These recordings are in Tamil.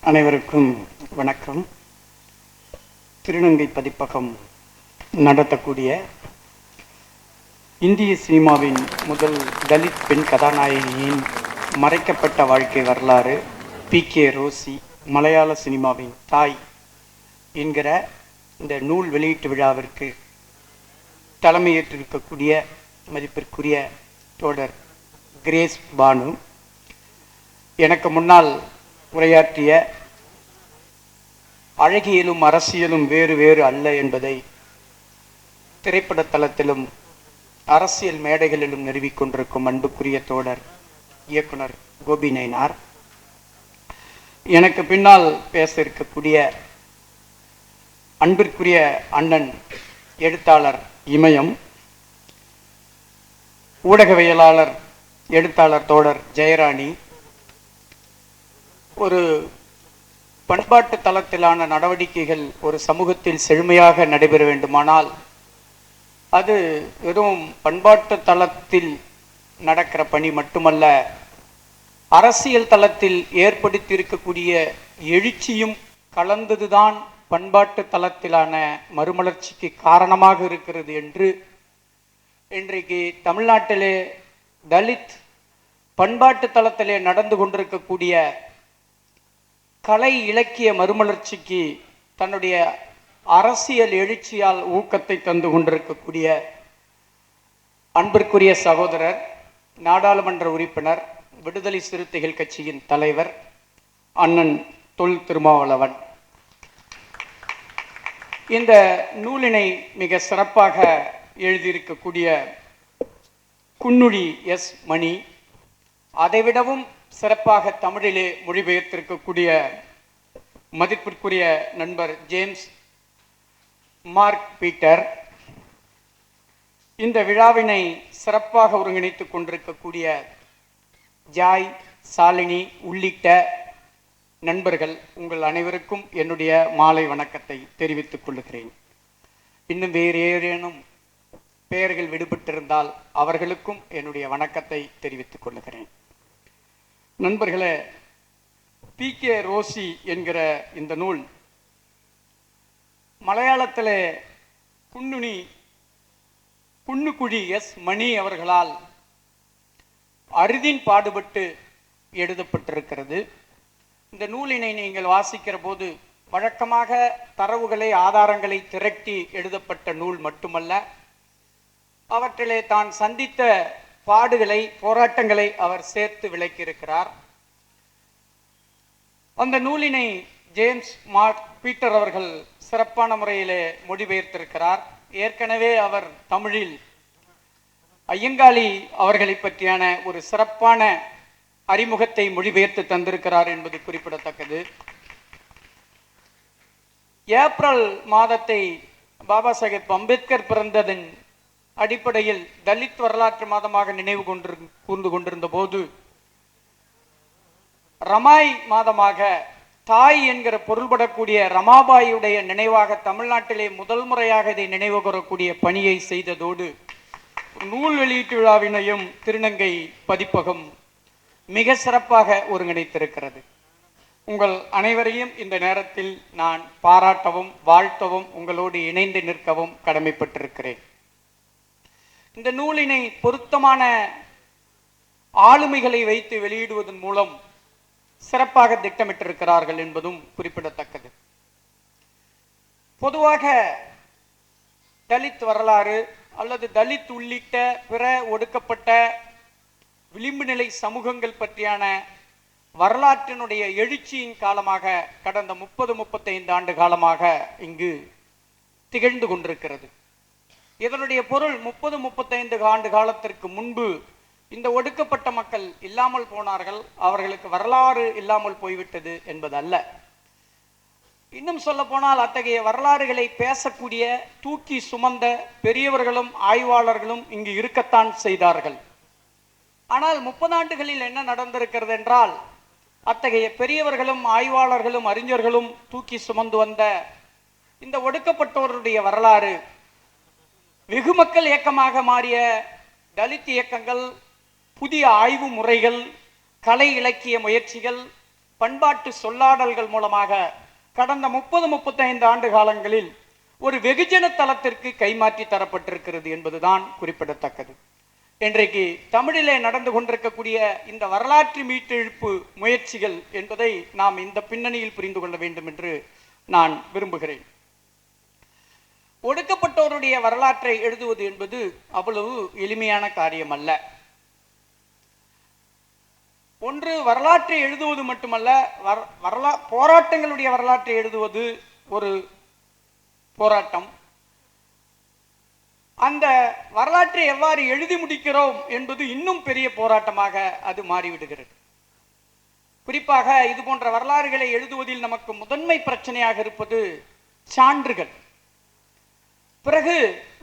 அனைவருக்கும் வணக்கம். திருநங்கை பதிப்பகம் நடத்தக்கூடிய இந்திய சினிமாவின் முதல் தலித் பெண் கதாநாயகியின் மறைக்கப்பட்ட வாழ்க்கை வரலாறு பி. கே. ரோசி மலையாள சினிமாவின் தாய் என்கிற இந்த நூல் வெளியீட்டு விழாவிற்கு தலைமையேற்றிருக்கக்கூடிய மதிப்பிற்குரிய தோழர் கிரேஸ் பானு. எனக்கு முன்னால் உரையாற்றிய அழகியலும் அரசியலும் வேறு வேறு அல்ல என்பதை திரைப்பட தளத்திலும் அரசியல் மேடைகளிலும் நிறுவிக்கொண்டிருக்கும் அன்புக்குரிய தோழர் இயக்குனர் கோபி நயினார். எனக்கு பின்னால் பேச இருக்கக்கூடிய அன்பிற்குரிய அண்ணன் எழுத்தாளர் இமயம் ஊடகவியலாளர் எழுத்தாளர் தோழர் ஜெயராணி ஒரு பண்பாட்டு தளத்திலான நடவடிக்கைகள் ஒரு சமூகத்தில் செழுமையாக நடைபெற வேண்டுமானால் அது வெறும் பண்பாட்டு தளத்தில் நடக்கிற பணி மட்டுமல்ல அரசியல் தளத்தில் ஏற்படுத்தி இருக்கக்கூடிய எழுச்சியும் கலந்ததுதான் பண்பாட்டு தளத்திலான மறுமலர்ச்சிக்கு காரணமாக இருக்கிறது என்று இன்றைக்கு தமிழ்நாட்டிலே தலித் பண்பாட்டு தளத்திலே நடந்து கொண்டிருக்கக்கூடிய கலை இலக்கிய மறுமலர்ச்சிக்கு தன்னுடைய அரசியல் எழுச்சியால் ஊக்கத்தை தந்து கொண்டிருக்கக்கூடிய அன்பிற்குரிய சகோதரர் நாடாளுமன்ற உறுப்பினர் விடுதலை சிறுத்தைகள் கட்சியின் தலைவர் அண்ணன் தொல் திருமாவளவன். இந்த நூலினை மிக சிறப்பாக எழுதியிருக்கக்கூடிய குன்னுழி எஸ் மணி அதைவிடவும் சிறப்பாக தமிழிலே மொழிபெயர்த்திருக்கக்கூடிய மதிப்பிற்குரிய நண்பர் ஜேம்ஸ் மார்க் பீட்டர். இந்த விழாவினை சிறப்பாக ஒருங்கிணைத்துக் கொண்டிருக்கக்கூடிய ஜாய் சாலினி உள்ளிட்ட நண்பர்கள் உங்கள் அனைவருக்கும் என்னுடைய மாலை வணக்கத்தை தெரிவித்துக் கொள்கிறேன். இன்னும் வேறு ஏதேனும் பெயர்கள் விடுபட்டிருந்தால் அவர்களுக்கும் என்னுடைய வணக்கத்தை தெரிவித்துக் கொள்கிறேன். நண்பர்களே பி கே ரோசி என்கிற இந்த நூல் மலையாளத்திலே புண்ணுனி புன்னுக்குழி எஸ் மணி அவர்களால் அறுதின் பாடுபட்டு எழுதப்பட்டிருக்கிறது. இந்த நூலினை நீங்கள் வாசிக்கிற போது வழக்கமாக தரவுகளை ஆதாரங்களை திரட்டி எழுதப்பட்ட நூல் மட்டுமல்ல அவற்றிலே தான் சந்தித்த பாடுகளை போராட்டங்களை அவர் சேர்த்து விளக்கியிருக்கிறார். அந்த நூலினை ஜேம்ஸ் மார்க் பீட்டர் அவர்கள் சிறப்பான முறையிலே மொழிபெயர்த்திருக்கிறார். ஏற்கனவே அவர் தமிழில் ஐயங்காளி அவர்களை பற்றியான ஒரு சிறப்பான அறிமுகத்தை மொழிபெயர்த்து தந்திருக்கிறார் என்பது குறிப்பிடத்தக்கது. ஏப்ரல் மாதத்தை பாபா சாஹேப் அம்பேத்கர் பிறந்ததன் அடிப்படையில் தலித் வரலாற்று மாதமாக நினைவு கொண்டு கூர்ந்து கொண்டிருந்த போது ரமாய் மாதமாக தாய் என்கிற பொருள்படக்கூடிய ரமாபாயுடைய நினைவாக தமிழ்நாட்டிலே முதல் முறையாக இதை நினைவு கூறக்கூடிய பணியை செய்ததோடு நூல் வெளியீட்டு விழாவினையும் திருநங்கை பதிப்பகம் மிக சிறப்பாக ஒருங்கிணைத்திருக்கிறது. உங்கள் அனைவரையும் இந்த நேரத்தில் நான் பாராட்டவும் வாழ்த்தவும் உங்களோடு இணைந்து நிற்கவும் கடமைப்பட்டிருக்கிறேன். இந்த நூலினை பொருத்தமான ஆளுமைகளை வைத்து வெளியிடுவதன் மூலம் சிறப்பாக திட்டமிட்டிருக்கிறார்கள் என்பதும் குறிப்பிடத்தக்கது. பொதுவாக தலித் வரலாறு அல்லது தலித் உள்ளிட்ட பிற ஒடுக்கப்பட்ட விளிம்பு நிலை சமூகங்கள் பற்றியான வரலாற்றினுடைய எழுச்சியின் காலமாக கடந்த முப்பது முப்பத்தைந்து ஆண்டு காலமாக இங்கு திகழ்ந்து கொண்டிருக்கிறது. இதனுடைய பொருள் முப்பது முப்பத்தைந்து ஆண்டு காலத்திற்கு முன்பு இந்த ஒடுக்கப்பட்ட மக்கள் இல்லாமல் போனார்கள் அவர்களுக்கு வரலாறு இல்லாமல் போய்விட்டது என்பதல்ல. இன்னும் சொல்ல போனால் அத்தகைய வரலாறுகளை பேசக்கூடிய தூக்கி சுமந்த பெரியவர்களும் ஆய்வாளர்களும் இங்கு இருக்கத்தான் செய்தார்கள். ஆனால் முப்பதாண்டுகளில் என்ன நடந்திருக்கிறது என்றால் அத்தகைய பெரியவர்களும் ஆய்வாளர்களும் அறிஞர்களும் தூக்கி சுமந்து வந்த இந்த ஒடுக்கப்பட்டோருடைய வரலாறு வெகு மக்கள் இயக்கமாக மாறிய தலித் இயக்கங்கள் புதிய ஆய்வு முறைகள் கலை இலக்கிய முயற்சிகள் பண்பாட்டு சொல்லாடல்கள் மூலமாக கடந்த முப்பது முப்பத்தைந்து ஆண்டு காலங்களில் ஒரு வெகுஜன தளத்திற்கு கைமாற்றி தரப்பட்டிருக்கிறது என்பதுதான் குறிப்பிடத்தக்கது. இன்றைக்கு தமிழிலே நடந்து கொண்டிருக்கக்கூடிய இந்த வரலாற்று மீட்டெழுப்பு முயற்சிகள் என்பதை நாம் இந்த பின்னணியில் புரிந்து கொள்ள வேண்டும் என்று நான் விரும்புகிறேன். ஒடுக்கப்பட்டோருடைய வரலாற்றை எழுதுவது என்பது அவ்வளவு எளிமையான காரியம் அல்ல ஒன்று வரலாற்றை எழுதுவது மட்டுமல்ல வர வரலா போராட்டங்களுடைய வரலாற்றை எழுதுவது ஒரு போராட்டம். அந்த வரலாற்றை எவ்வாறு எழுதி முடிக்கிறோம் என்பது இன்னும் பெரிய போராட்டமாக அது மாறிவிடுகிறது. குறிப்பாக இது போன்ற வரலாறுகளை எழுதுவதில் நமக்கு முதன்மை பிரச்சனையாக இருப்பது சான்றுகள். பிறகு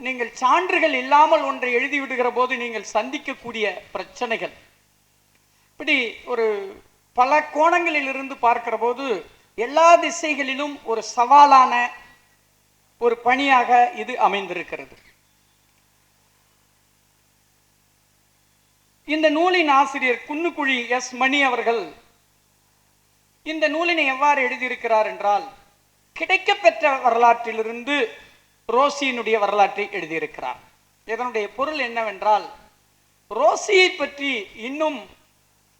நீங்கள் சான்றுகள் இல்லாமல் ஒன்றை எழுதி விடுகிற போது நீங்கள் சந்திக்கக்கூடிய பிரச்சனைகள். இப்படி ஒரு பல கோணங்களில் இருந்து பார்க்கிற போது எல்லா திசைகளிலும் ஒரு சவாலான ஒரு பணியாக இது அமைந்திருக்கிறது. இந்த நூலின் ஆசிரியர் குன்னுக்குழி எஸ் மணி அவர்கள் இந்த நூலினை எவ்வாறு எழுதியிருக்கிறார் என்றால் கிடைக்கப்பெற்ற வரலாற்றிலிருந்து ரோசியினுடைய வரலாற்றை எழுதியிருக்கிறார். இதனுடைய பொருள் என்னவென்றால் ரோசியை பற்றி இன்னும்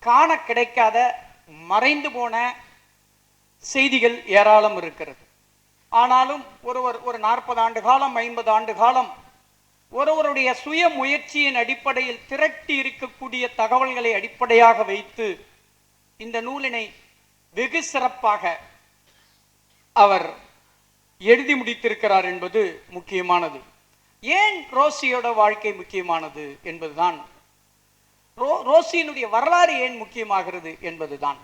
காண கிடைக்காத மறைந்து போன செய்திகள் ஏராளம் இருக்கிறது. ஆனாலும் ஒருவர் ஒரு நாற்பது ஆண்டு காலம் ஐம்பது ஆண்டு காலம் ஒருவருடைய சுய முயற்சியின் அடிப்படையில் திரட்டி இருக்கக்கூடிய தகவல்களை அடிப்படையாக வைத்து இந்த நூலினை வெகு சிறப்பாக அவர் எழுதி முடித்திருக்கிறார் என்பது முக்கியமானது. ஏன் ரோசியோட வாழ்க்கை முக்கியமானது என்பதுதான். ரோ ரோசியினுடைய வரலாறு ஏன் முக்கியமாகிறது என்பதுதான்.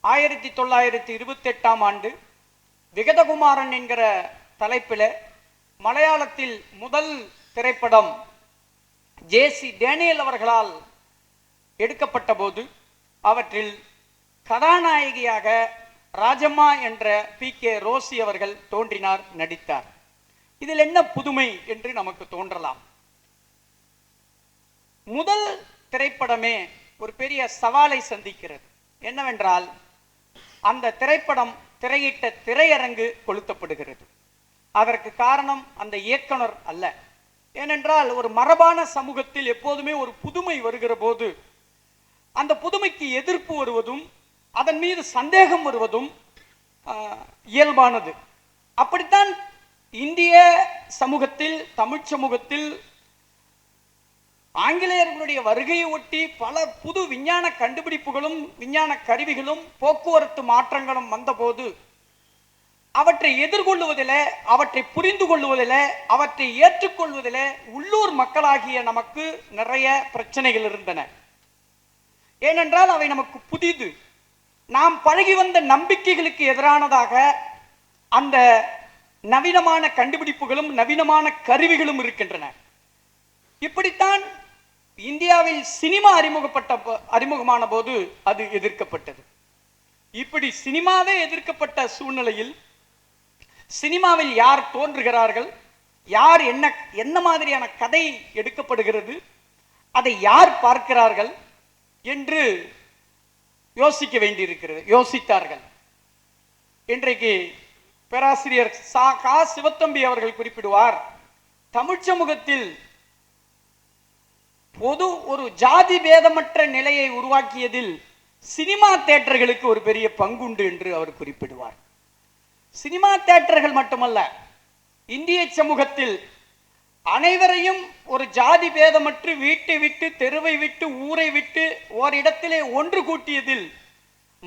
ஆயிரத்தி தொள்ளாயிரத்தி இருபத்தி எட்டாம் ஆண்டு விகதகுமாரன் என்கிற தலைப்பில் மலையாளத்தில் முதல் திரைப்படம் ஜேசி டேனியல் அவர்களால் எடுக்கப்பட்ட போது அவற்றில் கதாநாயகியாக ராஜம்மா என்ற பி. கே. ரோசி அவர்கள் தோன்றினார் நடித்தார். இதில் என்ன புதுமை என்று நமக்கு தோன்றலாம். முதல் திரைப்படமே ஒரு பெரிய சவாலை சந்திக்கிறது. என்னவென்றால் அந்த திரைப்படம் திரையிட்ட திரையரங்கு கொளுத்தப்படுகிறது. அதற்கு காரணம் அந்த இயக்குனர் அல்ல. ஏனென்றால் ஒரு மரபான சமூகத்தில் எப்போதுமே ஒரு புதுமை வருகிற போது அந்த புதுமைக்கு எதிர்ப்பு வருவதும் அதன் மீது சந்தேகம் வருவதும் இயல்பானது. அப்படித்தான் இந்திய சமூகத்தில் தமிழ் சமூகத்தில் ஆங்கிலேயர்களுடைய வருகையை ஒட்டி பல புது விஞ்ஞான கண்டுபிடிப்புகளும் விஞ்ஞான கருவிகளும் போக்குவரத்து மாற்றங்களும் வந்தபோது அவற்றை எதிர்கொள்ளுவதில் அவற்றை புரிந்து கொள்வதில் அவற்றை ஏற்றுக்கொள்வதில் உள்ளூர் மக்களாகிய நமக்கு நிறைய பிரச்சனைகள் இருந்தன. ஏனென்றால் அவை நமக்கு புதிது. நாம் பழகி வந்த நம்பிக்கைகளுக்கு எதிரானதாக அந்த நவீனமான கண்டுபிடிப்புகளும் நவீனமான கருவிகளும் இருக்கின்றன. இப்படித்தான் இந்தியாவில் சினிமா அறிமுகப்பட்ட அறிமுகமான போது அது எதிர்க்கப்பட்டது. இப்படி சினிமாவே எதிர்க்கப்பட்ட சூழ்நிலையில் சினிமாவில் யார் தோன்றுகிறார்கள் யார் என்ன என்ன மாதிரியான கதை எடுக்கப்படுகிறது அதை யார் பார்க்கிறார்கள் என்று யோசிக்க வேண்டியிருக்கிறது. யோசித்தார்கள். இன்றைக்கு பேராசிரியர் சா கா. சிவத்தம்பி அவர்கள் குறிப்பிடுவார் தமிழ் சமூகத்தில் பொது ஒரு ஜாதி பேதமற்ற நிலையை உருவாக்கியதில் சினிமா தேட்டர்களுக்கு ஒரு பெரிய பங்குண்டு என்று அவர் குறிப்பிடுவார். சினிமா தேட்டர்கள் மட்டுமல்ல இந்திய சமூகத்தில் அனைவரையும் ஒரு ஜாதி பேதமற்று வீட்டை விட்டு தெருவை விட்டு ஊரை விட்டு ஓரிடத்திலே ஒன்று கூட்டியதில்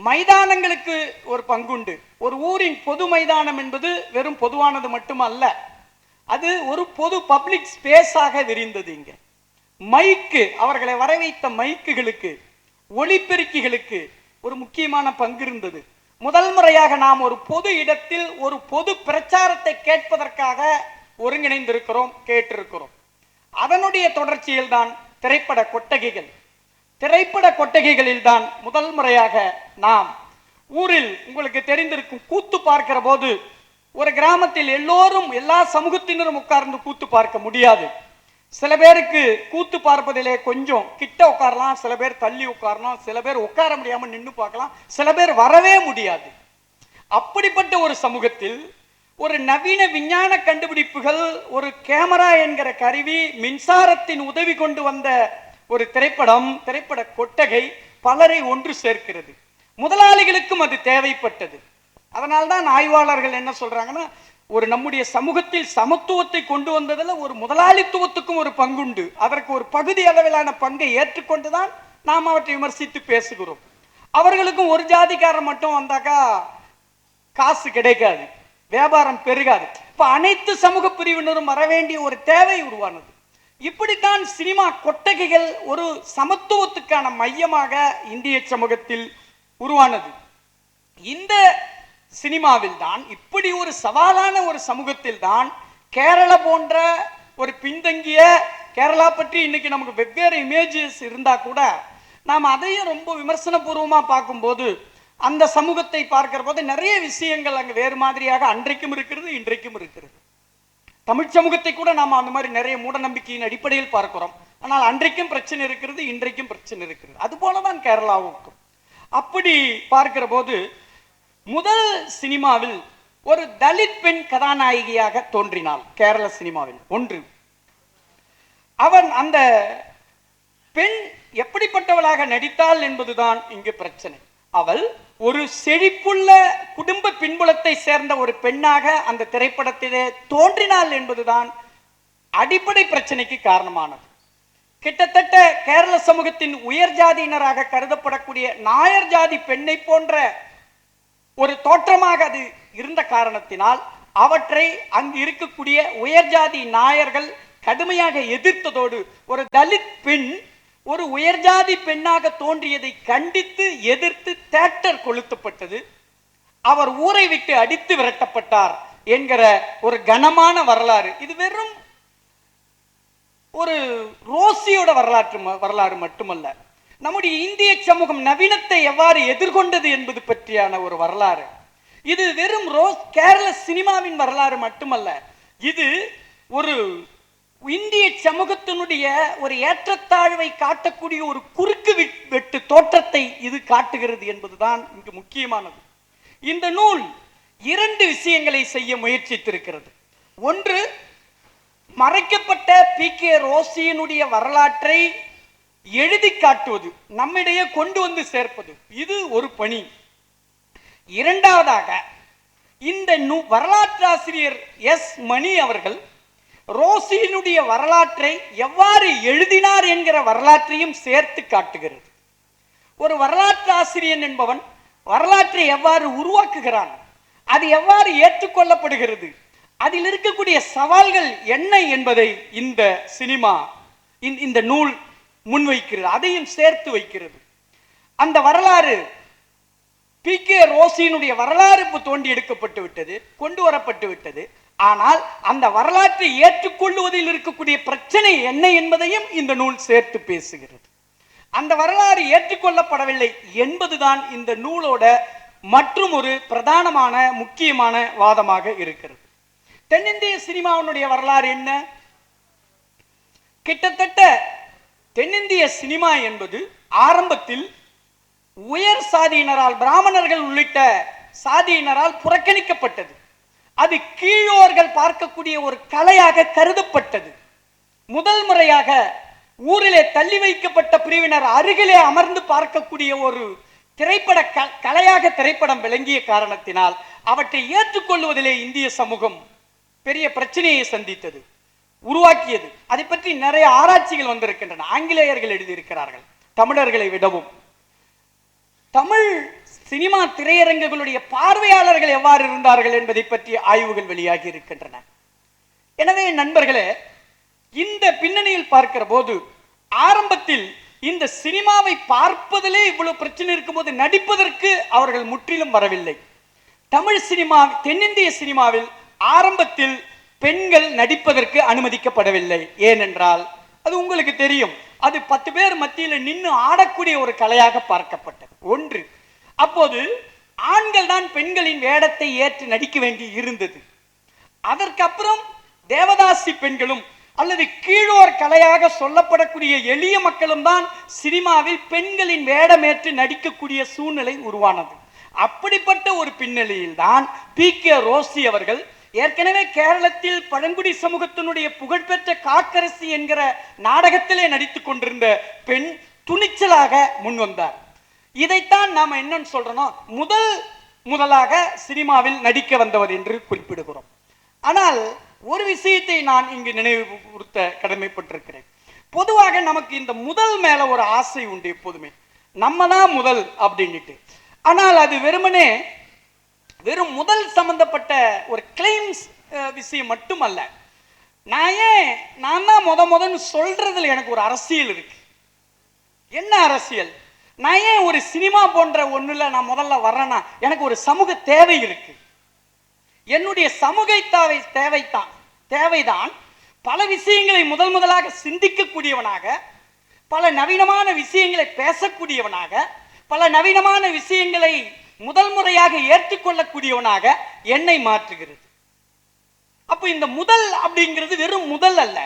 மைதானங்களுக்கு ஒரு பங்குண்டு. ஒரு ஊரின் பொது மைதானம் என்பது வெறும் பொதுவானது மட்டுமல்ல. அது ஒரு பொது பப்ளிக் ஸ்பேஸாக விரிந்தது இங்கே. மைக்கு அவர்களை வரவைத்த மைக்குகளுக்கு ஒளிப்பெருக்கிகளுக்கு ஒரு முக்கியமான பங்கு இருந்தது. முதல் முறையாக நாம் ஒரு பொது இடத்தில் ஒரு பொது பிரச்சாரத்தை கேட்பதற்காக ஒருங்கிணைந்திருக்கிறோம் கேட்டிருக்கிறோம். அதனுடைய தொடர்ச்சியில் தான் திரைப்பட கொட்டகைகள். திரைப்பட கொட்டகைகளில் தான் முதல் முறையாக நாம் ஊரில் உங்களுக்கு தெரிந்திருக்கும் கூத்து பார்க்கிற போது ஒரு கிராமத்தில் எல்லோரும் எல்லா சமூகத்தினரும் உட்கார்ந்து கூத்து பார்க்க முடியாது. சில பேருக்கு கூத்து பார்ப்பதிலே கொஞ்சம் கிட்ட உட்காரலாம் சில பேர் தள்ளி உட்காரலாம் சில பேர் உட்கார முடியாமல் நின்று பார்க்கலாம் சில பேர் வரவே முடியாது. அப்படிப்பட்ட ஒரு சமூகத்தில் ஒரு நவீன விஞ்ஞான கண்டுபிடிப்புகள் ஒரு கேமரா என்கிற கருவி மின்சாரத்தின் உதவி கொண்டு வந்த ஒரு திரைப்படம் திரைப்பட கொட்டகை பலரை ஒன்று சேர்க்கிறது. முதலாளிகளுக்கும் அது தேவைப்பட்டது. அதனால்தான் ஆய்வாளர்கள் என்ன சொல்றாங்கன்னா ஒரு நம்முடைய சமூகத்தில் சமத்துவத்தை கொண்டு வந்ததில் ஒரு முதலாளித்துவத்துக்கும் ஒரு பங்குண்டு. அதற்கு ஒரு பகுதி அளவிலான பங்கை ஏற்றுக்கொண்டுதான் நாம் அவற்றை விமர்சித்து பேசுகிறோம். அவர்களுக்கும் ஒரு ஜாதிக்காரன் மட்டும் வந்தாக்கா காசு கிடைக்காது. வியாபாரம் பெருகாது. இப்ப அனைத்து சமூக பிரிவினரும் வர வேண்டிய ஒரு தேவை உருவானது. இப்படித்தான் சினிமா கொட்டகைகள் ஒரு சமத்துவத்துக்கான மையமாக இந்திய சமூகத்தில் உருவானது. இந்த சினிமாவில் தான் இப்படி ஒரு சவாலான ஒரு சமூகத்தில் தான் கேரளா போன்ற ஒரு பின்தங்கிய கேரளா பற்றி இன்னைக்கு நமக்கு வெவ்வேறு இமேஜஸ் இருந்தா கூட நாம் அதையும் ரொம்ப விமர்சனபூர்வமா பார்க்கும்போது அந்த சமூகத்தை பார்க்கிற போது நிறைய விஷயங்கள் அங்கே வேறு மாதிரியாக அன்றைக்கும் இருக்கிறது இன்றைக்கும் இருக்கிறது. தமிழ் சமூகத்தை கூட நாம் அந்த மாதிரி நிறைய மூட நம்பிக்கையின் அடிப்படையில் பார்க்கிறோம். ஆனால் அன்றைக்கும் பிரச்சனை இருக்கிறது இன்றைக்கும் பிரச்சனை இருக்கிறது. அது போலதான் கேரளாவுக்கும். அப்படி பார்க்கிற போது முதல் சினிமாவில் ஒரு தலித் பெண் கதாநாயகியாக தோன்றினாள் கேரள சினிமாவில். ஒன்று. அவன் அந்த பெண் எப்படிப்பட்டவளாக நடித்தாள் என்பதுதான் இங்கு பிரச்சனை. அவள் ஒரு செழிப்புள்ள குடும்ப பின்புலத்தை சேர்ந்த ஒரு பெண்ணாக அந்த திரைப்படத்திலே தோன்றினாள் என்பதுதான் அடிப்படை பிரச்சனைக்கு காரணமானது. கிட்டத்தட்ட கேரள சமூகத்தின் உயர் ஜாதியினராக கருதப்படக்கூடிய நாயர் ஜாதி பெண்ணை போன்ற ஒரு தோற்றமாக அது இருந்த காரணத்தினால் அவற்றை அங்கு இருக்கக்கூடிய உயர் ஜாதி நாயர்கள் கடுமையாக எதிர்த்ததோடு ஒரு தலித் பெண் ஒரு உயர்ஜாதி பெண்ணாக தோன்றியதை கண்டித்து எதிர்த்து தேட்டர் கொளுத்தப்பட்டது. அவர் ஊரை விட்டு அடித்து விரட்டப்பட்டார் என்கிற ஒரு கனமான வரலாறு. இது வெறும் ஒரு ரோசியோட வரலாற்று ம- வரலாறு மட்டுமல்ல. நம்முடைய இந்திய சமூகம் நவீனத்தை எவ்வாறு எதிர்கொண்டது என்பது பற்றியான ஒரு வரலாறு. இது வெறும் ரோஸ் கேரள சினிமாவின் வரலாறு மட்டுமல்ல. இது ஒரு இந்திய சமூகத்தினுடைய ஒரு ஏற்றத்தாழ்வை காட்டக்கூடிய ஒரு குறுக்கு வெட்டு தோற்றத்தை இது காட்டுகிறது என்பதுதான் இங்கு முக்கியமானது. இந்த நூல் இரண்டு விஷயங்களை செய்ய முயற்சித்திருக்கிறது. ஒன்று மறைக்கப்பட்ட பி. கே. ரோசியினுடைய வரலாற்றை எழுதி காட்டுவது நம்மிடையே கொண்டு வந்து சேர்ப்பது இது ஒரு பணி. இரண்டாவதாக இந்த நூ வரலாற்றாசிரியர் எஸ். மணி அவர்கள் ரோசியினுடைய வரலாற்றை எவ்வாறு எழுதினார் என்கிற வரலாற்றையும் சேர்த்து காட்டுகிறது. ஒரு வரலாற்று ஆசிரியன் என்பவன் வரலாற்றை எவ்வாறு உருவாக்குகிறான் அது எவ்வாறு ஏற்றுக்கொள்ளப்படுகிறது அதில் இருக்கக்கூடிய சவால்கள் என்ன என்பதை இந்த சினிமா இந்த- இந்த நூல் முன்வைக்கிறது அதையும் சேர்த்து வைக்கிறது. அந்த வரலாறு பி கே ரோசியினுடைய வரலாறு இப்போ தோண்டி எடுக்கப்பட்டு விட்டது கொண்டு வரப்பட்டு விட்டது. ஆனால் அந்த வரலாற்றை ஏற்றுக்கொள்ளுவதில் இருக்கக்கூடிய பிரச்சனை என்ன என்பதையும் இந்த நூல் சேர்த்து பேசுகிறது. அந்த வரலாறு ஏற்றுக்கொள்ளப்படவில்லை என்பதுதான் இந்த நூலோட மற்றும் ஒரு பிரதானமான முக்கியமான வாதமாக இருக்கிறது. தென்னிந்திய சினிமாவினுடைய வரலாறு என்ன? கிட்டத்தட்ட தென்னிந்திய சினிமா என்பது ஆரம்பத்தில் உயர் சாதியினரால் பிராமணர்கள் உள்ளிட்ட சாதியினரால் புறக்கணிக்கப்பட்டது. அது கீழோர்கள் பார்க்கக்கூடிய ஒரு கலையாக கருதப்பட்டது. முதல் முறையாக ஊரிலே தள்ளி வைக்கப்பட்ட பிரிவினர் அருகிலே அமர்ந்து பார்க்கக்கூடிய ஒரு திரைப்பட க- கலையாக திரைப்படம் விளங்கிய காரணத்தினால் அவற்றை ஏற்றுக்கொள்வதிலே இந்திய சமூகம் பெரிய பிரச்சனையை சந்தித்தது உருவாக்கியது. அதை பற்றி நிறைய ஆராய்ச்சிகள் வந்திருக்கின்றன. ஆங்கிலேயர்கள் எழுதியிருக்கிறார்கள் தமிழர்களை விடவும். தமிழ் சினிமா திரையரங்குகளுடைய பார்வையாளர்கள் எவ்வாறு இருந்தார்கள் என்பதை பற்றி ஆய்வுகள் வெளியாகி இருக்கின்றன. எனவே நண்பர்களே இந்த பின்னணியில் பார்க்கிற போது ஆரம்பத்தில் இந்த சினிமாவை பார்ப்பதிலே இவ்வளவு பிரச்சனை இருக்கும்போது நடிப்பதற்கு அவர்கள் முற்றிலும் வரவில்லை. தமிழ் சினிமா தென்னிந்திய சினிமாவில் ஆரம்பத்தில் பெண்கள் நடிப்பதற்கு அனுமதிக்கப்படவில்லை. ஏனென்றால் அது உங்களுக்கு தெரியும். அது பத்து பேர் மத்தியில் நின்று ஆடக்கூடிய ஒரு கலையாக பார்க்கப்பட்டது. ஒன்று. அப்போது ஆண்கள் தான் பெண்களின் வேடத்தை ஏற்று நடிக்க வேண்டி இருந்தது. அதற்கப்புறம் தேவதாசி பெண்களும் அல்லது கீழோர் கலையாக சொல்லப்படக்கூடிய எளிய மக்களும் தான் சினிமாவில் பெண்களின் வேடமேற்று நடிக்கக்கூடிய சூழ்நிலை உருவானது. அப்படிப்பட்ட ஒரு பின்னணியில் தான் பி. கே. ரோசி அவர்கள் ஏற்கனவே கேரளத்தில் பழங்குடி சமூகத்தினுடைய புகழ்பெற்ற காக்கரசி என்கிற நாடகத்திலே நடித்துக் கொண்டிருந்த பெண் துணிச்சலாக முன் வந்தார் இதைத்தான் நாம என்னன்னு சொல்றோம் முதல் முதலாக சினிமாவில் நடிக்க வந்தவர் என்று குறிப்பிடுகிறோம். ஆனால் ஒரு விஷயத்தை நான் இங்கு நினைவுபடுத்த கடமைப்பட்டிருக்கிறேன். பொதுவாக நமக்கு இந்த முதல் மேல ஒரு ஆசை உண்டு எப்போதுமே. நம்ம தான் முதல் அப்படின்னுட்டு. ஆனால் அது வெறுமனே வெறும் முதல் சம்பந்தப்பட்ட ஒரு கிளைம்ஸ் விஷயம் மட்டுமல்ல. நான் ஏன் நான் தான் முத முதன்னு சொல்றதுல எனக்கு ஒரு அரசியல் இருக்கு. என்ன அரசியல்? நான் ஏன் ஒரு சினிமா போன்ற ஒன்றில் நான் முதல்ல வர்றேன்னா எனக்கு ஒரு சமூக தேவை இருக்கு. என்னுடைய சமூக தேவை தேவைத்தான் தேவைதான். பல விஷயங்களை முதல் முதலாக சிந்திக்கக்கூடியவனாக பல நவீனமான விஷயங்களை பேசக்கூடியவனாக பல நவீனமான விஷயங்களை முதல் முறையாக ஏற்றுக்கொள்ளக்கூடியவனாக என்னை மாற்றுகிறது. அப்போ இந்த முதல் அப்படிங்கிறது வெறும் முதல் அல்ல.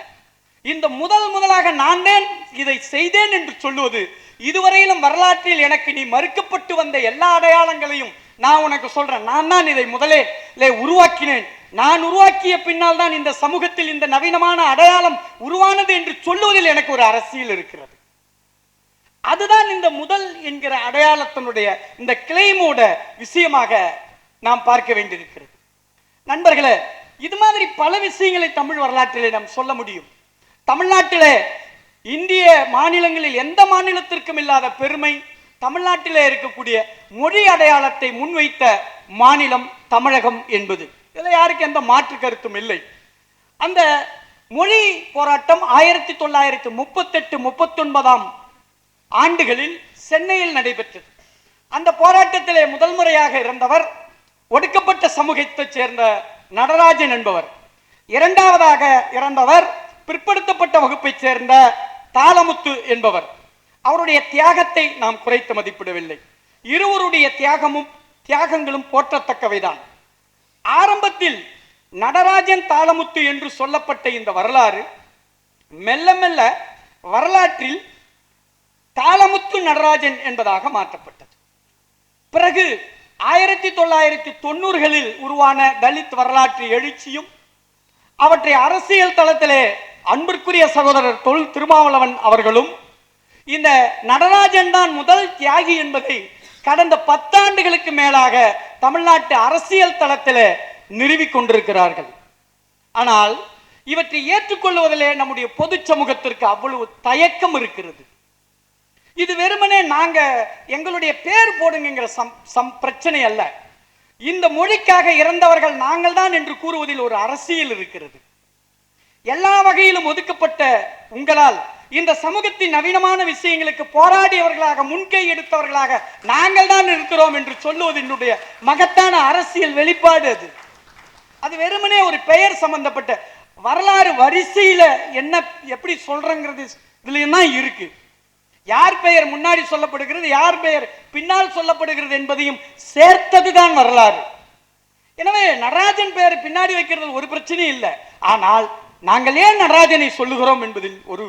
இந்த முதல் முதலாக நான் தான் இதை செய்தேன் என்று சொல்லுவது இதுவரையிலும் வரலாற்றில் எனக்கு நீ மறுக்கப்பட்டு வந்த எல்லா அடையாளங்களையும் நான் உனக்கு சொல்றேன். நான் தான் இதை முதலே உருவாக்கினேன். நான் உருவாக்கிய பின்னால் தான் இந்த சமூகத்தில் இந்த நவீனமான அடையாளம் உருவானது என்று சொல்லுவதில் எனக்கு ஒரு அரசியல் இருக்கிறது. அதுதான் இந்த முதல் என்கிற அடையாளத்தினுடைய இந்த கிளைமோட விஷயமாக நாம் பார்க்க வேண்டியிருக்கிறது. நண்பர்களே இது மாதிரி பல விஷயங்களை தமிழ் வரலாற்றிலே நாம் சொல்ல முடியும். தமிழ்நாட்டிலே இந்திய மாநிலங்களில் எந்த மாநிலத்திற்கும் இல்லாத பெருமை தமிழ்நாட்டில் இருக்கக்கூடிய மொழி அடையாளத்தை முன்வைத்த மாநிலம் தமிழகம் என்பது. இதில் யாருக்கு எந்த மாற்று கருத்தும் இல்லை. அந்த மொழி போராட்டம் ஆயிரத்தி தொள்ளாயிரத்தி முப்பத்தெட்டு முப்பத்தொன்பதாம் ஆண்டுகளில் சென்னையில் நடைபெற்றது. அந்த போராட்டத்திலே முதல் முறையாக இருந்தவர் ஒடுக்கப்பட்ட சமூகத்தைச் சேர்ந்த நடராஜன் என்பவர். இரண்டாவதாக இறந்தவர் பிற்படுத்தப்பட்ட வகுப்பைச் சேர்ந்த தாளமுத்து என்பவர். அவருடைய தியாகத்தை நாம் குறைத்து மதிப்பிடவில்லை. இருவருடைய தியாகமும் தியாகங்களும் போற்றத்தக்கவைதான். ஆரம்பத்தில் நடராஜன் தாளமுத்து என்று சொல்லப்பட்ட இந்த வரலாறு மெல்ல மெல்ல வரலாற்றில் தாளமுத்து நடராஜன் என்பதாக மாற்றப்பட்டது. பிறகு ஆயிரத்தி தொள்ளாயிரத்தி தொண்ணூறுகளில் உருவான தலித் வரலாற்று எழுச்சியும் அவற்றை அரசியல் தளத்திலே அன்பிற்குரிய சகோதரர் தொல் திருமாவளவன் அவர்களும் இந்த நடராஜன் தான் முதல் தியாகி என்பதை கடந்த பத்தாண்டுகளுக்கு மேலாக தமிழ்நாட்டு அரசியல் தளத்தில் நிறுவிக் கொண்டிருக்கிறார்கள். ஆனால் இவற்றை ஏற்றுக்கொள்வதிலே நம்முடைய பொது சமூகத்திற்கு அவ்வளவு தயக்கம் இருக்கிறது. இது வெறுமனே நாங்க எங்களுடைய பேர் போடுங்கிற சம் சம் பிரச்சனை அல்ல. இந்த மொழிக்காக இறந்தவர்கள் நாங்கள் தான் என்று கூறுவதில் ஒரு அரசியல் இருக்கிறது. எல்லா வகையிலும் ஒதுக்கப்பட்ட உங்களால் இந்த சமூகத்தின் நவீனமான விஷயங்களுக்கு போராடியவர்களாக முன்கை எடுத்தவர்களாக நாங்கள் தான் இருக்கிறோம் என்று சொல்லுவது என்னுடைய மகத்தான அரசியல் வெளிப்பாடு அது. அது வெறுமனே ஒரு பெயர் சம்பந்தப்பட்ட வரலாறு வரிசையில என்ன எப்படி சொல்றங்கிறது இதுலயும் தான் இருக்கு. யார் பெயர் முன்னாடி சொல்லப்படுகிறது யார் பெயர் பின்னால் சொல்லப்படுகிறது என்பதையும் சேர்த்ததுதான் வரலாறு. எனவே நடராஜன் பெயர் பின்னாடி வைக்கிறது ஒரு பிரச்சனையும் இல்லை. ஆனால் நாங்கள் ஏன் நடராஜனை சொல்லுகிறோம் என்பதில் ஒரு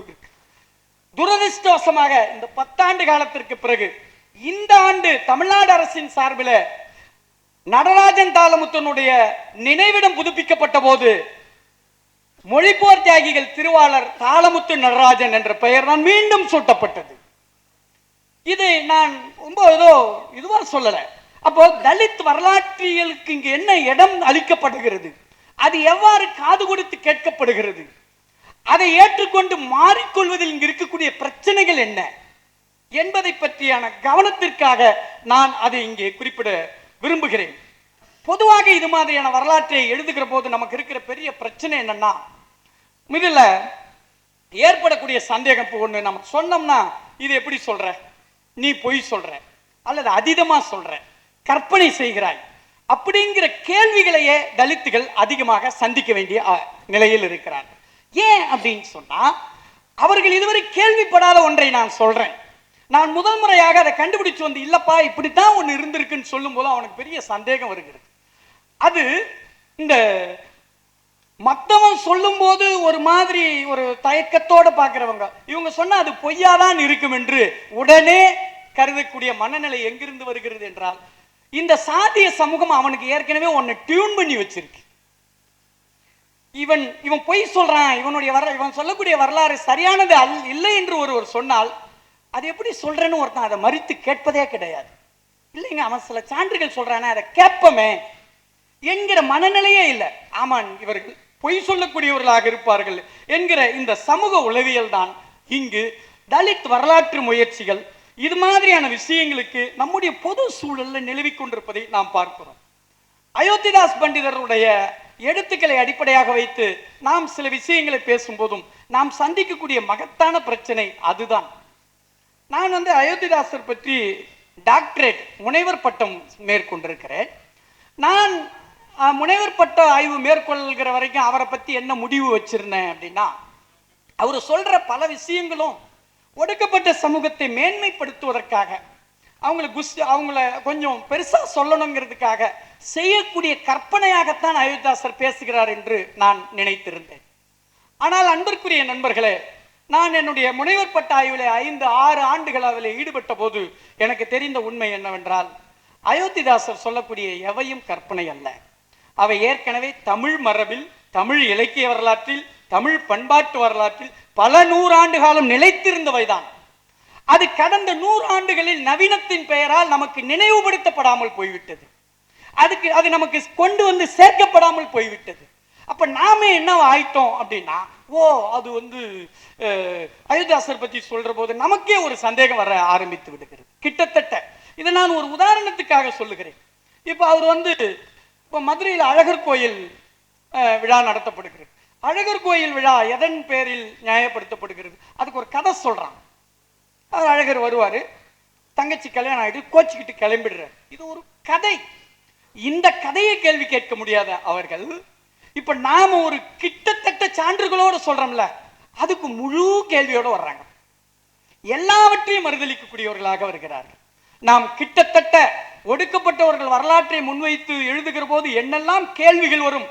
துரதிருஷ்டவசமாக இந்த பத்தாண்டு காலத்திற்கு பிறகு இந்த ஆண்டு தமிழ்நாடு அரசின் சார்பில் நடராஜன் தாளமுத்தனுடைய நினைவிடம் புதுப்பிக்கப்பட்ட போது மொழிப்போர் தியாகிகள் திருவாளர் தாளமுத்து நடராஜன் என்ற பெயர் தான் மீண்டும் சூட்டப்பட்டது. இது நான் ரொம்ப ஏதோ இதுவா சொல்லல. அப்போ தலித் வரலாற்றியலுக்கு இங்கு என்ன இடம் அளிக்கப்படுகிறது? அது எவ்வாறு காது கொடுத்து கேட்கப்படுகிறது? அதை ஏற்றுக்கொண்டு மாறிக்கொள்வதில் இங்கு இருக்கக்கூடிய பிரச்சனைகள் என்ன? என்பதை பற்றியான கவனத்திற்காக நான் அதை இங்கே குறிப்பிட விரும்புகிறேன். பொதுவாக இது மாதிரியான வரலாற்றை எழுதுகிற போது நமக்கு இருக்கிற பெரிய பிரச்சனை என்னன்னா இதில் ஏற்படக்கூடிய சந்தேகம் இப்போ ஒண்ணு. நம்ம சொன்னோம்னா இது எப்படி சொல்ற? நீ பொய் சொல்ற. அல்லது அதீதமாக சொல்ற. கற்பனை செய்கிறாய். அப்படிங்கிற கேள்விகளையே தலித்துகள் அதிகமாக சந்திக்க வேண்டிய நிலையில் இருக்கிறார் ஏன் அப்படின்னு சொன்னா அவர்கள் இதுவரை கேள்விப்படாத ஒன்றை நான் சொல்றேன். நான் முதல் முறையாக அதை கண்டுபிடிச்சு வந்து இல்லப்பா இப்படித்தான் ஒன்று இருந்திருக்குன்னு சொல்லும்போது அவனுக்கு பெரிய சந்தேகம் வருகிறது. அது இந்த மத்தவன் சொல்லும்போது ஒரு மாதிரி ஒரு தயக்கத்தோட பார்க்கிறவங்க இவங்க சொன்னா அது பொய்யாதான் இருக்கும் என்று உடனே கருதக்கூடிய மனநிலை எங்கிருந்து வருகிறது என்றால் இந்த சாதிய சமூகம் அவனுக்கு ஏற்கனவே உன்னை டியூன் பண்ணி வச்சிருக்கு. இவன் இவன் பொய் சொல்றான். இவனுடைய வர இவன் சொல்லக்கூடிய வரலாறு சரியானது அல் இல்லை என்று ஒருவர் சொன்னால் அது எப்படி சொல்றேன்னு ஒருத்தன் அதை மறித்து கேட்பதே கிடையாது. இல்லைங்க அவன் சில சான்றுகள் சொல்றானே அதை கேட்பமே என்கிற மனநிலையே இல்லை. ஆமான் இவர்கள் பொய் சொல்லக்கூடியவர்களாக இருப்பார்கள் என்கிற இந்த சமூக உளவியல் தான் இங்கு தலித் வரலாற்று முயற்சிகள் இது மாதிரியான விஷயங்களுக்கு நம்முடைய பொது சூழலில் நிலவிக் கொண்டிருப்பதை நாம் பார்க்கிறோம். அயோத்திதாஸ் பண்டிதருடைய எழுத்துக்களை அடிப்படையாக வைத்து நாம் சில விஷயங்களை பேசும்போதும் நாம் சந்திக்கக்கூடிய மகத்தான பிரச்சனை அதுதான். நான் வந்து அயோத்திதாசர் பற்றி டாக்டரேட் முனைவர் பட்டம் மேற்கொண்டிருக்கிறேன். நான் முனைவர் பட்ட ஆய்வு மேற்கொள்கிற வரைக்கும் அவரை பற்றி என்ன முடிவு வச்சிருந்தேன் அப்படின்னா அவர் சொல்ற பல விஷயங்களும் ஒடுக்கப்பட்ட சமூகத்தை மேன்மைப்படுத்துவதற்காக அவங்கள குஸ் அவங்கள கொஞ்சம் பெருசா சொல்லணுங்கிறதுக்காக செய்யக்கூடிய கற்பனையாகத்தான் அயோத்திதாசர் பேசுகிறார் என்று நான் நினைத்திருந்தேன். ஆனால் அன்பிற்குரிய நண்பர்களே நான் என்னுடைய முனைவர் பட்ட ஆய்வில் ஐந்து ஆறு ஆண்டுகள் அதில் ஈடுபட்ட போது எனக்கு தெரிந்த உண்மை என்னவென்றால் அயோத்திதாசர் சொல்லக்கூடிய எவையும் கற்பனை அல்ல. அவை ஏற்கனவே தமிழ் மரபில் தமிழ் இலக்கிய வரலாற்றில் தமிழ் பண்பாட்டு வரலாற்றில் பல நூறாண்டு காலம் நிலைத்திருந்தவைதான். அது கடந்த நூறு ஆண்டுகளில் நவீனத்தின் பெயரால் நமக்கு நினைவுபடுத்தப்படாமல் போய்விட்டது. அதுக்கு அது நமக்கு கொண்டு வந்து சேர்க்கப்படாமல் போய்விட்டது. அப்ப நாமே என்ன ஆயிட்டோம் அப்படின்னா ஓ அது வந்து அயோத்தியாசர் பத்தி சொல்ற போது நமக்கே ஒரு சந்தேகம் வர ஆரம்பித்து விடுகிறது. கிட்டத்தட்ட. இதை நான் ஒரு உதாரணத்துக்காக சொல்லுகிறேன். இப்போ அவர் வந்து இப்போ மதுரையில் அழகர் கோயில் விழா நடத்தப்படுகிறது. அழகர் கோயில் விழா எதன் பேரில் நியாயப்படுத்தப்படுகிறது? அதுக்கு ஒரு கதை சொல்கிறான் அவர் அழகர் வருவாரு தங்கச்சி கல்யாணம் ஆயிட்டு கோச்சிக்கிட்டு கிளம்பிடுறார். இது ஒரு கதை. இந்த கதையை கேள்வி கேட்க முடியாத அவர்கள் இப்ப நாம ஒரு கிட்டத்தட்ட சான்றுகளோட சொல்றோம்ல அதுக்கு முழு கேள்வியோட வர்றாங்க. எல்லாவற்றையும் மறுதளிக்கக்கூடியவர்களாக வருகிறார்கள். நாம் கிட்டத்தட்ட ஒடுக்கப்பட்டவர்கள் வரலாற்றை முன்வைத்து எழுதுகிற போது என்னெல்லாம் கேள்விகள் வரும்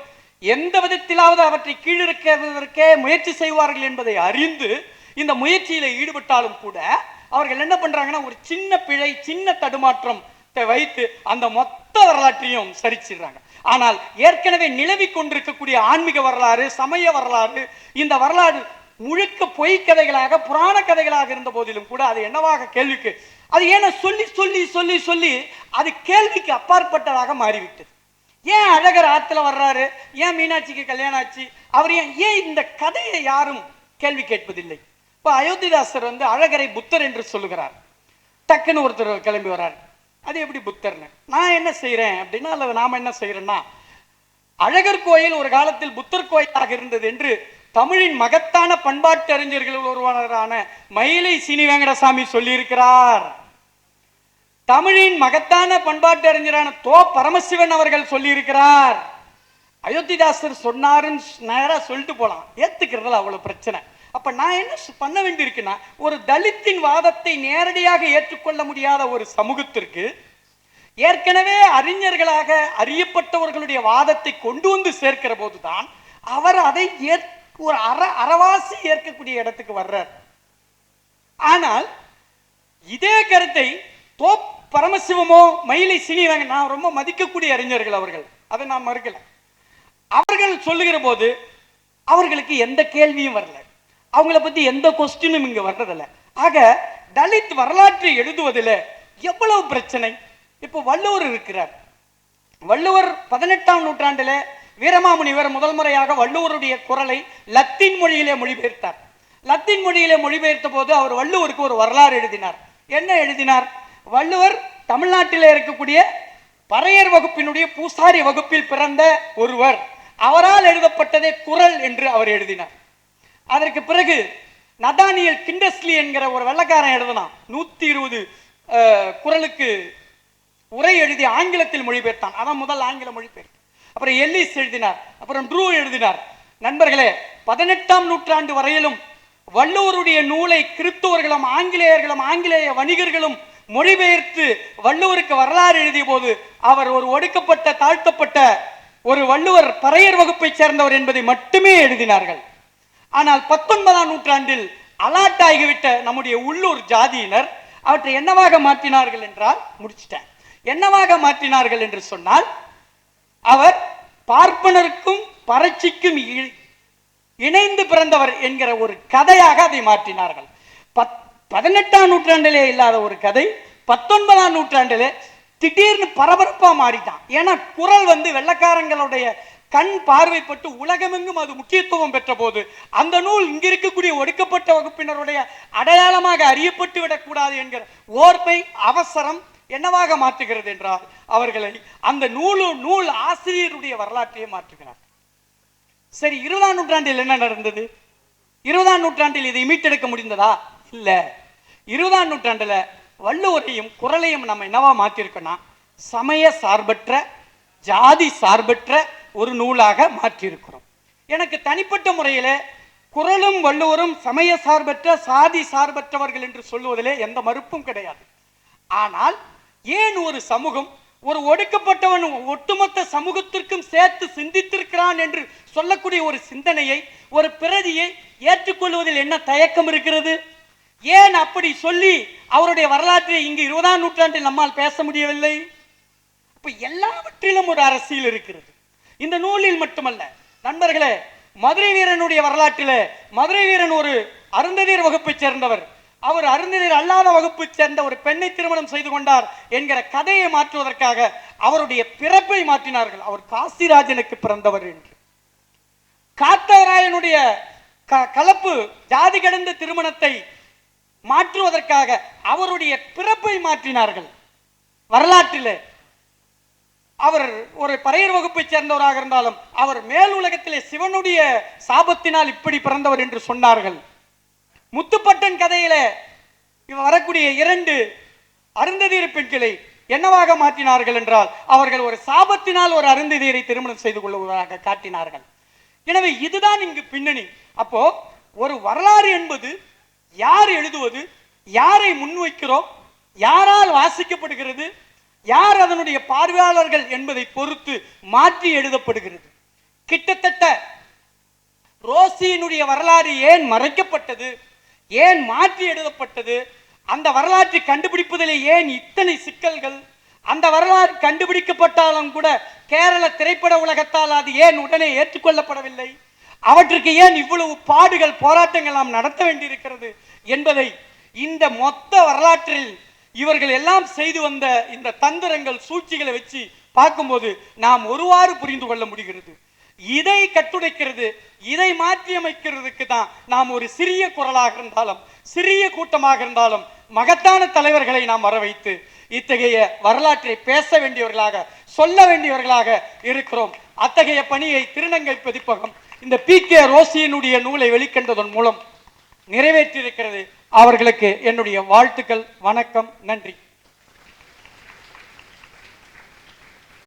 எந்த விதத்திலாவது அவற்றை கீழிறக்குவதற்கே முயற்சி செய்வார்கள் என்பதை அறிந்து இந்த முயற்சியில ஈடுபட்டாலும் கூட அவர்கள் என்ன பண்றாங்கன்னா ஒரு சின்ன பிழை சின்ன தடுமாற்றம் வைத்து அந்த மொத்த வரலாற்றையும் சரிச்சிடுறாங்க. ஆனால் ஏற்கனவே நிலவி கொண்டிருக்கக்கூடிய ஆன்மீக வரலாறு சமய வரலாறு இந்த வரலாறு முழுக்க பொய் கதைகளாக புராண கதைகளாக இருந்த போதிலும் கூட அது என்னவாக கேள்விக்கு அது ஏன்னா சொல்லி சொல்லி சொல்லி சொல்லி அது கேள்விக்கு அப்பாற்பட்டதாக மாறிவிட்டது. ஏன் அழகர் ஆத்துல வர்றாரு? ஏன் மீனாட்சிக்கு கல்யாணம் ஆச்சு? அவர் ஏன் ஏன் இந்த கதையை யாரும் கேள்வி கேட்பதில்லை? இப்போ அயோத்திதாசர் வந்து அழகரை புத்தர் என்று சொல்லுகிறார். டக்குன்னு ஒருத்தர் கிளம்பி வர்றாரு. அது எப்படி புத்தர்னு? நான் என்ன செய்கிறேன் அப்படின்னா அல்லது நாம் என்ன செய்கிறேன்னா அழகர் கோயில் ஒரு காலத்தில் புத்தர் கோயிலாக இருந்தது என்று தமிழின் மகத்தான பண்பாட்டு அறிஞர்கள் ஒருவரான மயிலை சீனி வெங்கடசாமி சொல்லியிருக்கிறார். தமிழின் மகத்தான பண்பாட்டு அறிஞரான தோ பரமசிவன் அவர்கள் சொல்லியிருக்கிறார். அயோத்திதாசர் சொன்னாருன்னு நேரா சொல்லிட்டு போலாம். ஏத்துக்கிறதுல அவ்வளவு பிரச்சனை. அப்ப நான் என்ன பண்ண வேண்டியிருக்குன்னா ஒரு தலித்தின் வாதத்தை நேரடியாக ஏற்றுக்கொள்ள முடியாத ஒரு சமூகத்திற்கு ஏற்கனவே அறிஞர்களாக அறியப்பட்டவர்களுடைய வாதத்தை கொண்டு வந்து சேர்க்கிற போதுதான் அவர் அதை ஏற் ஒரு அற அறவாசி ஏற்கக்கூடிய இடத்துக்கு வர்றார். ஆனால் இதே கருத்தை தோப் பரமசிவமோ மயிலை சினிவாங்க நான் ரொம்ப மதிக்கக்கூடிய அறிஞர்கள் அவர்கள். அதை நான் மறுக்கல. அவர்கள் சொல்லுகிற போது அவர்களுக்கு எந்த கேள்வியும் வரல. அவங்கள பத்தி எந்த கொஸ்டினும் இங்க வர்றதில்ல. ஆக தலித் வரலாற்றை எழுதுவதில் எவ்வளவு பிரச்சனை? இப்போ வள்ளுவர் இருக்கிறார். வள்ளுவர் பதினெட்டாம் நூற்றாண்டுல வீரமாமுனிவர் முதல் முறையாக வள்ளுவருடைய குரலை லத்தீன் மொழியிலே மொழிபெயர்த்தார். லத்தீன் மொழியிலே மொழிபெயர்த்த போது அவர் வள்ளுவருக்கு ஒரு வரலாறு எழுதினார். என்ன எழுதினார்? வள்ளுவர் தமிழ்நாட்டில் இருக்கக்கூடிய பறையர் வகுப்பினுடைய பூசாரி வகுப்பில் பிறந்த ஒருவர். அவரால் எழுதப்பட்டதே குரல் என்று அவர் எழுதினார். அதற்கு பிறகு நதானியல் கிண்டஸ்லி என்கிற ஒரு வெள்ளக்காரன் எழுதினான் நூத்தி இருபது குரலுக்கு உரை எழுதி ஆங்கிலத்தில் மொழிபெயர்த்தான். அதான் முதல் ஆங்கில மொழிபெயர்ப்பு. அப்புறம் எல்லிஸ் எழுதினார். அப்புறம் ட்ரூ எழுதினார். நண்பர்களே பதினெட்டாம் நூற்றாண்டு வரையிலும் வள்ளுவருடைய நூலை கிறித்தவர்களும் ஆங்கிலேயர்களும் ஆங்கிலேய வணிகர்களும் மொழிபெயர்த்து வள்ளுவருக்கு வரலாறு எழுதிய போது அவர் ஒரு ஒடுக்கப்பட்ட தாழ்த்தப்பட்ட ஒரு வள்ளுவர் பறையர் வகுப்பை சேர்ந்தவர் என்பதை மட்டுமே எழுதினார்கள். ஆனால் பத்தொன்பதாம் நூற்றாண்டில் அலாட் ஆகிவிட்ட நம்முடைய உள்ளூர் ஜாதியினர் அவற்றை என்னவாக மாற்றினார்கள் என்றால் முடிச்சிட்டேன். என்னவாக மாற்றினார்கள் என்று சொன்னால் அவர் பார்ப்பனருக்கும் பறட்சிக்கும் இணைந்து பிறந்தவர் என்கிற ஒரு கதையாக அதை மாற்றினார்கள். பத் பதினெட்டாம் நூற்றாண்டிலே இல்லாத ஒரு கதை பத்தொன்பதாம் நூற்றாண்டிலே திடீர்னு பரபரப்பாக மாறிட்டான். ஏன்னா குரல் வந்து வெள்ளக்காரங்களுடைய கண் பார்வைப்பட்டு உலகமெங்கும் அது முக்கியத்துவம் பெற்ற போது அந்த நூல் இங்க இருக்கக்கூடிய ஒடுக்கப்பட்ட வகுப்பினருடைய அடையாளமாக அறியப்பட்டு விடக்கூடாது என்கிற ஓர்மை அவசரம் என்னவாக மாற்றுகிறது என்றால் அவர்களை அந்த நூலு நூல் ஆசிரியருடைய வரலாற்றையே மாற்றுகிறார். சரி இருபதாம் நூற்றாண்டில் என்ன நடந்தது? இருபதாம் நூற்றாண்டில் இதை மீட்டெடுக்க முடிந்ததா? இல்லை. இருபதாம் நூற்றாண்டில் வள்ளுவரையும் குரலையும் நம்ம என்னவா மாற்றிருக்கோம்னா சமய சார்பற்ற ஜாதி சார்பற்ற ஒரு நூலாக மாற்றியிருக்கிறோம். எனக்கு தனிப்பட்ட முறையில் குரலும் வள்ளுவரும் சமய சார்பற்ற சாதி சார்பற்றவர்கள் என்று சொல்லுவதிலே எந்த மறுப்பும் கிடையாது. ஆனால் ஏன் ஒரு சமூகம் ஒரு ஒடுக்கப்பட்டவன் ஒட்டுமொத்த சமூகத்திற்கும் சேர்த்து சிந்தித்திருக்கிறான் என்று சொல்லக்கூடிய ஒரு சிந்தனையை ஒரு பிரதியை ஏற்றுக்கொள்வதில் என்ன தயக்கம் இருக்கிறது? ஏன் அப்படி சொல்லி அவருடைய வரலாற்றை இங்கு இருபதாம் நூற்றாண்டில் நம்மால் பேச முடியவில்லை? இப்போ எல்லாவற்றிலும் ஒரு அரசியல் இருக்கிறது. இந்த நூலில் மட்டுமல்ல நண்பர்களே மதுரை வீரனுடைய வரலாற்றில் மதுரை வீரன் ஒரு அருந்ததியர் வகுப்பைச் சேர்ந்தவர். அவர் அருந்ததியர் அல்லாத வகுப்பைச் சேர்ந்த ஒரு பெண்ணை திருமணம் செய்து கொண்டார் என்கிற கதையை மாற்றுவதற்காக அவருடைய பிறப்பை மாற்றினார்கள். அவர் காசிராஜனுக்கு பிறந்தவர் என்று. காத்தவராயனுடைய க- கலப்பு ஜாதி கடந்த திருமணத்தை மாற்றுவதற்காக அவருடைய பிறப்பை மாற்றினார்கள். வரலாற்றில் அவர் ஒரு பறையர் வகுப்பைச் சேர்ந்தவராக இருந்தாலும் அவர் மேல் உலகத்திலே சிவனுடைய சாபத்தினால் இப்படி பிறந்தவர் என்று சொன்னார்கள். முத்துப்பட்டன் கதையில வரக்கூடிய இரண்டு அருந்ததியர் பெண்களை என்னவாக மாற்றினார்கள் என்றால் அவர்கள் ஒரு சாபத்தினால் ஒரு அருந்ததியரை திருமணம் செய்து கொள்வதாக காட்டினார்கள். எனவே இதுதான் இங்கு பின்னணி. அப்போ ஒரு வரலாறு என்பது யார் எழுதுவது? யாரை முன்வைக்கிறோம்? யாரால் வாசிக்கப்படுகிறது? யார் அதனுடைய பார்வையாளர்கள் என்பதை பொறுத்து மாற்றி எழுதப்படுகிறது. கிட்டத்தட்ட ரோசியினுடைய வரலாறு ஏன் மறைக்கப்பட்டது? ஏன் மாற்றி எழுதப்பட்டது? அந்த வரலாற்றை கண்டுபிடிப்பதிலே ஏன் இத்தனை சிக்கல்கள்? அந்த வரலாறு கண்டுபிடிக்கப்பட்டாலும் கூட கேரள திரைப்பட உலகத்தால் அது ஏன் உடனே ஏற்றுக்கொள்ளப்படவில்லை? அவற்றுக்கு ஏன் இவ்வளவு பாடுகள் போராட்டங்கள் நாம் நடத்த வேண்டியிருக்கிறது என்பதை இந்த மொத்த வரலாற்றில் இவர்கள் எல்லாம் செய்து வந்த இந்த தந்திரங்கள் சூழ்ச்சிகளை வச்சு பார்க்கும்போது நாம் ஒருவாறு புரிந்து கொள்ள முடிகிறது. இதை கட்டுடைக்கிறது இதை மாற்றி அமைக்கிறதுக்கு தான் நாம் ஒரு சிறிய குரலாக இருந்தாலும் சிறிய கூட்டமாக இருந்தாலும் மகத்தான தலைவர்களை நாம் வரவைத்து இத்தகைய வரலாற்றை பேச வேண்டியவர்களாக சொல்ல வேண்டியவர்களாக இருக்கிறோம். அத்தகைய பணியை திருநங்கை பதிப்பகம் இந்த பி. கே. ரோசியினுடைய நூலை வெளிக்கண்டதன் மூலம் நிறைவேற்றியிருக்கிறது அவர்களுக்கு என்னுடைய வாழ்த்துக்கள் வணக்கம் நன்றி.